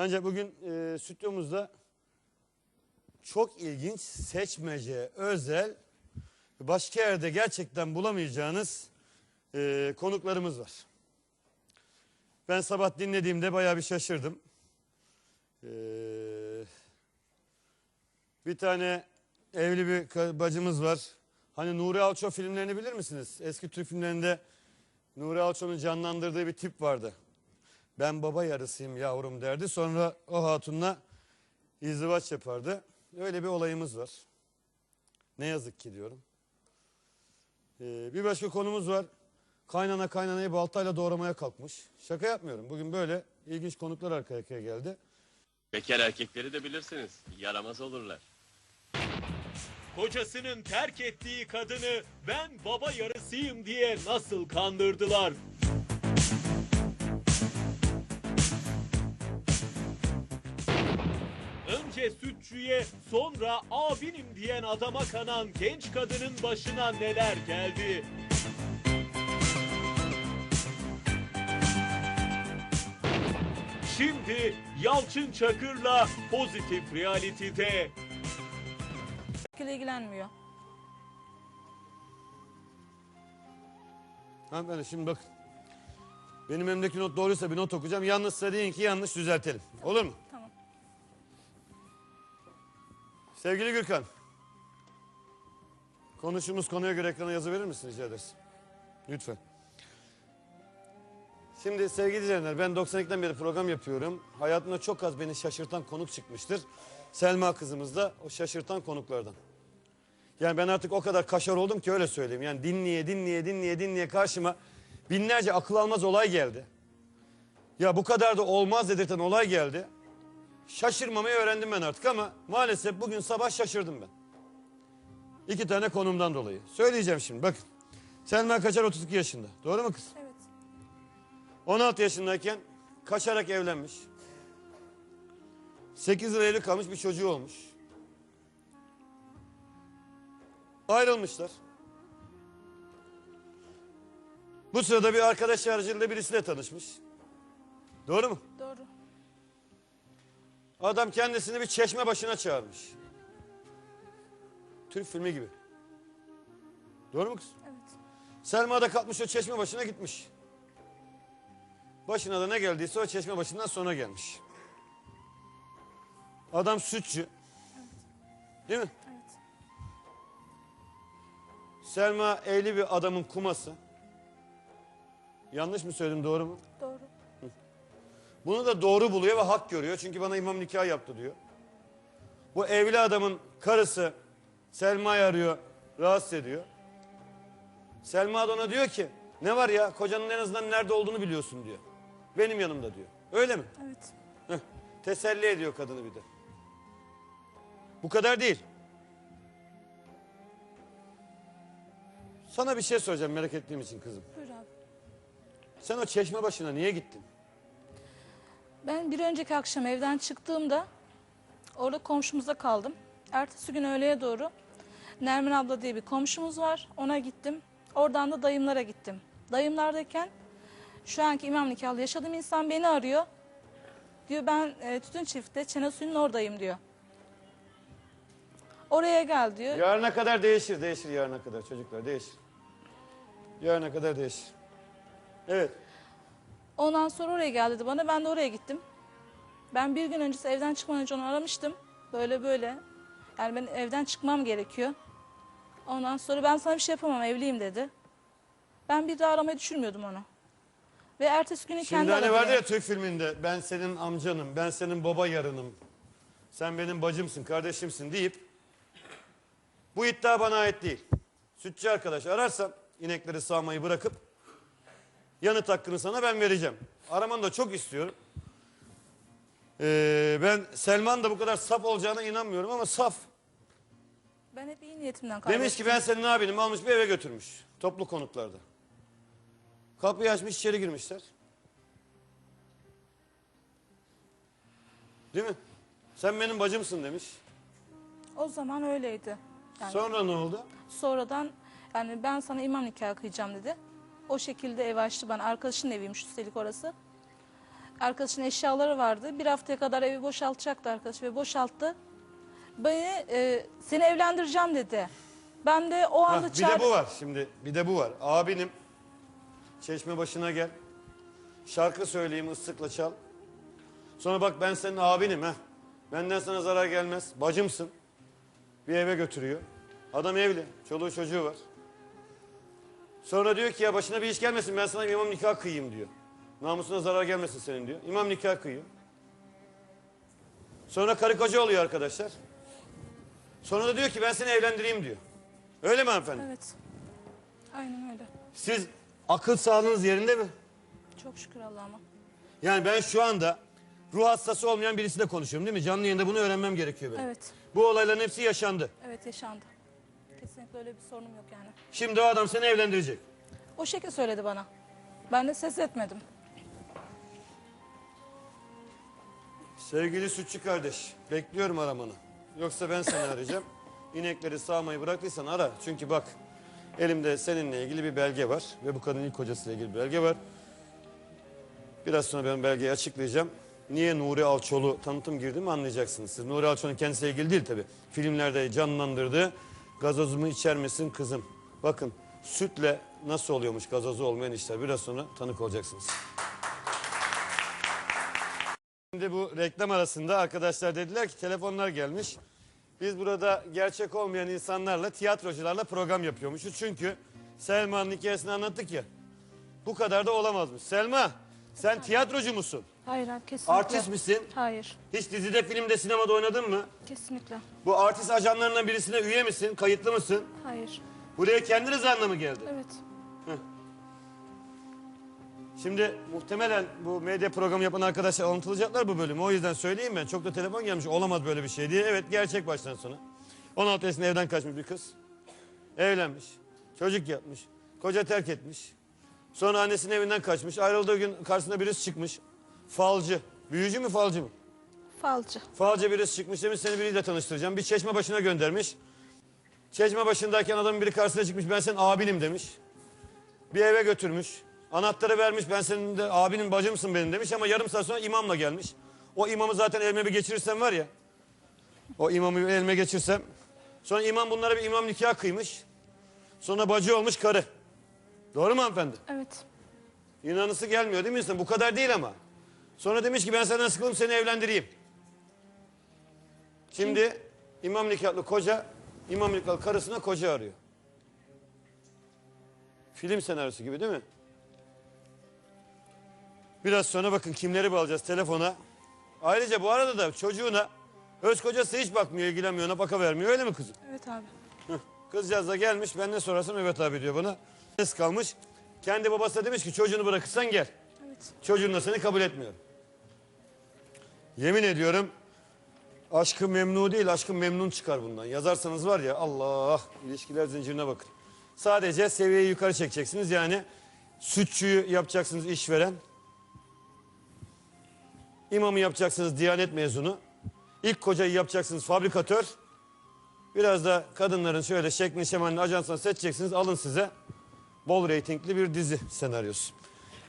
Ancak bugün e, stüdyomuzda çok ilginç seçmece, özel, başka yerde gerçekten bulamayacağınız e, konuklarımız var. Ben sabah dinlediğimde bayağı bir şaşırdım. Ee, bir tane evli bir bacımız var. Hani Nuri Alço filmlerini bilir misiniz? Eski Türk filmlerinde Nuri Alço'nun canlandırdığı bir tip vardı. Ben baba yarısıyım yavrum derdi. Sonra o hatunla izdivaç yapardı. Öyle bir olayımız var. Ne yazık ki diyorum. Ee, bir başka konumuz var. Kaynana kaynanayı baltayla doğramaya kalkmış. Şaka yapmıyorum. Bugün böyle ilginç konuklar arka arkaya geldi. Bekar erkekleri de bilirsiniz. Yaramaz olurlar. Kocasının terk ettiği kadını ben baba yarısıyım diye nasıl kandırdılar? Önce sütçüye sonra abinim diyen adama kanan genç kadının başına neler geldi? Şimdi Yalçın Çakır'la Pozitif Reality'de ile ilgilenmiyor. Hanımefendi şimdi bakın. Benim elimdeki not doğruysa bir not okuyacağım. Yanlışsa deyin ki yanlış düzeltelim. Olur mu? Sevgili Gürkan. Konuştuğumuz konuya göre ekrana yazı verir misin rica ederiz? Lütfen. Şimdi sevgili izleyenler ben 92'den beri program yapıyorum. Hayatımda çok az beni şaşırtan konuk çıkmıştır. Selma kızımız da o şaşırtan konuklardan. Yani ben artık o kadar kaşar oldum ki öyle söyleyeyim. Yani dinleye dinleye dinleye dinleye karşıma binlerce akıl almaz olay geldi. Ya bu kadar da olmaz dedirten olay geldi. Şaşırmamayı öğrendim ben artık ama maalesef bugün sabah şaşırdım ben. İki tane konumdan dolayı. Söyleyeceğim şimdi bakın. Selma Kaçar 32 yaşında. Doğru mu kız? Evet. 16 yaşındayken kaçarak evlenmiş. 8 yıl evli kalmış bir çocuğu olmuş. Ayrılmışlar. Bu sırada bir arkadaş aracılığıyla birisiyle tanışmış. Doğru mu? Doğru. Adam kendisini bir çeşme başına çağırmış. Türk filmi gibi. Doğru mu kız? Evet. Selma da kalkmış o çeşme başına gitmiş. Başına da ne geldiyse o çeşme başından sonra gelmiş. Adam sütçü. Değil mi? Evet. Selma evli bir adamın kuması. Yanlış mı söyledim doğru mu? Doğru. Bunu da doğru buluyor ve hak görüyor. Çünkü bana imam nikah yaptı diyor. Bu evli adamın karısı Selma'yı arıyor, rahatsız ediyor. Selma da ona diyor ki ne var ya kocanın en azından nerede olduğunu biliyorsun diyor. Benim yanımda diyor. Öyle mi? Evet. Heh, teselli ediyor kadını bir de. Bu kadar değil. Sana bir şey soracağım merak ettiğim için kızım. Buyur abi. Sen o çeşme başına niye gittin? Ben bir önceki akşam evden çıktığımda orada komşumuzda kaldım. Ertesi gün öğleye doğru Nermin abla diye bir komşumuz var. Ona gittim. Oradan da dayımlara gittim. Dayımlardayken şu anki imam nikahlı yaşadığım insan beni arıyor. Diyor ben e, tütün çiftte çene suyunun oradayım diyor. Oraya gel diyor. Yarına kadar değişir, değişir yarına kadar çocuklar değişir. Yarına kadar değişir. Evet. Ondan sonra oraya gel dedi bana. Ben de oraya gittim. Ben bir gün öncesi evden çıkmadan önce onu aramıştım. Böyle böyle. Yani ben evden çıkmam gerekiyor. Ondan sonra ben sana bir şey yapamam evliyim dedi. Ben bir daha aramayı düşünmüyordum onu. Ve ertesi günü Şimdi kendi hani aradı vardı beni. ya Türk filminde ben senin amcanım, ben senin baba yarınım. Sen benim bacımsın, kardeşimsin deyip bu iddia bana ait değil. Sütçü arkadaş ararsam inekleri sağmayı bırakıp yanıt hakkını sana ben vereceğim. Aramanı da çok istiyorum. Ee, ben Selman da bu kadar saf olacağına inanmıyorum ama saf. Ben hep iyi niyetimden kaybettim. Demiş ki ben senin abinim almış bir eve götürmüş. Toplu konutlarda. Kapıyı açmış içeri girmişler. Değil mi? Sen benim bacımsın demiş. O zaman öyleydi. Yani Sonra ne oldu? sonradan yani ben sana imam nikahı kıyacağım dedi. O şekilde ev açtı bana. Arkadaşının eviymiş üstelik orası. Arkadaşın eşyaları vardı. Bir haftaya kadar evi boşaltacaktı arkadaş ve boşalttı. Beni e, seni evlendireceğim dedi. Ben de o Hah, anda bir de çağır- bu var şimdi. Bir de bu var. Abinim çeşme başına gel. Şarkı söyleyeyim ıslıkla çal. Sonra bak ben senin abinim ha. Benden sana zarar gelmez. Bacımsın. Bir eve götürüyor. Adam evli. Çoluğu çocuğu var. Sonra diyor ki ya başına bir iş gelmesin ben sana imam nikah kıyayım diyor. Namusuna zarar gelmesin senin diyor. İmam nikah kıyıyor. Sonra karı koca oluyor arkadaşlar. Sonra da diyor ki ben seni evlendireyim diyor. Öyle mi hanımefendi? Evet. Aynen öyle. Siz akıl sağlığınız yerinde mi? Çok şükür Allah'ıma. Yani ben şu anda ruh hastası olmayan birisiyle konuşuyorum değil mi? Canlı yayında bunu öğrenmem gerekiyor benim. Evet. Bu olayların hepsi yaşandı. Evet yaşandı. Kesinlikle öyle bir sorunum yok yani. Şimdi o adam seni evlendirecek. O şekilde söyledi bana. Ben de ses etmedim. Sevgili sütçü kardeş, bekliyorum aramanı. Yoksa ben seni arayacağım. İnekleri sağmayı bıraktıysan ara. Çünkü bak elimde seninle ilgili bir belge var. Ve bu kadının ilk kocasıyla ilgili bir belge var. Biraz sonra ben belgeyi açıklayacağım. Niye Nuri Alçoğlu tanıtım girdiğimi anlayacaksınız. Siz Nuri Alçoğlu'nun kendisiyle ilgili değil tabii. Filmlerde canlandırdığı gazozumu içer misin kızım? Bakın sütle nasıl oluyormuş gazozu olmayan işler. Biraz sonra tanık olacaksınız. Şimdi bu reklam arasında arkadaşlar dediler ki telefonlar gelmiş. Biz burada gerçek olmayan insanlarla, tiyatrocularla program yapıyormuşuz. Çünkü Selma'nın hikayesini anlattık ya. Bu kadar da olamazmış. Selma, sen tiyatrocu musun? Hayır abi kesinlikle. Artist misin? Hayır. Hiç dizide, filmde, sinemada oynadın mı? Kesinlikle. Bu artist ajanlarından birisine üye misin? Kayıtlı mısın? Hayır. Buraya kendi rızanla mı geldin? Evet. Şimdi muhtemelen bu medya programı yapan arkadaşlar anlatılacaklar bu bölümü. O yüzden söyleyeyim ben. Çok da telefon gelmiş. Olamaz böyle bir şey diye. Evet gerçek baştan sona. 16 yaşında evden kaçmış bir kız. Evlenmiş. Çocuk yapmış. Koca terk etmiş. Sonra annesinin evinden kaçmış. Ayrıldığı gün karşısına birisi çıkmış. Falcı. Büyücü mü falcı mı? Falcı. Falcı birisi çıkmış demiş seni biriyle tanıştıracağım. Bir çeşme başına göndermiş. Çeşme başındayken adamın biri karşısına çıkmış ben senin abinim demiş. Bir eve götürmüş. Anahtarı vermiş ben senin de abinin bacımsın benim demiş ama yarım saat sonra imamla gelmiş. O imamı zaten elime bir geçirirsem var ya. O imamı elime geçirsem. Sonra imam bunlara bir imam nikah kıymış. Sonra bacı olmuş karı. Doğru mu hanımefendi? Evet. İnanısı gelmiyor değil mi insan? Bu kadar değil ama. Sonra demiş ki ben senden sıkıldım seni evlendireyim. Şimdi imam nikahlı koca, imam nikahlı karısına koca arıyor. Film senaryosu gibi değil mi? Biraz sonra bakın kimleri bağlayacağız telefona. Ayrıca bu arada da çocuğuna öz kocası hiç bakmıyor, ilgilenmiyor, ona baka vermiyor. Öyle mi kızım? Evet abi. Kızcağız da gelmiş ben ne sorarsam evet abi diyor bana. Ses kalmış. Kendi babası da demiş ki çocuğunu bırakırsan gel. Evet. Çocuğun da seni kabul etmiyorum. Yemin ediyorum aşkı memnu değil aşkı memnun çıkar bundan. Yazarsanız var ya Allah ilişkiler zincirine bakın. Sadece seviyeyi yukarı çekeceksiniz yani sütçüyü yapacaksınız işveren. İmamı yapacaksınız diyanet mezunu. İlk kocayı yapacaksınız fabrikatör. Biraz da kadınların şöyle şeklini şemalini ajansına seçeceksiniz alın size bol reytingli bir dizi senaryosu.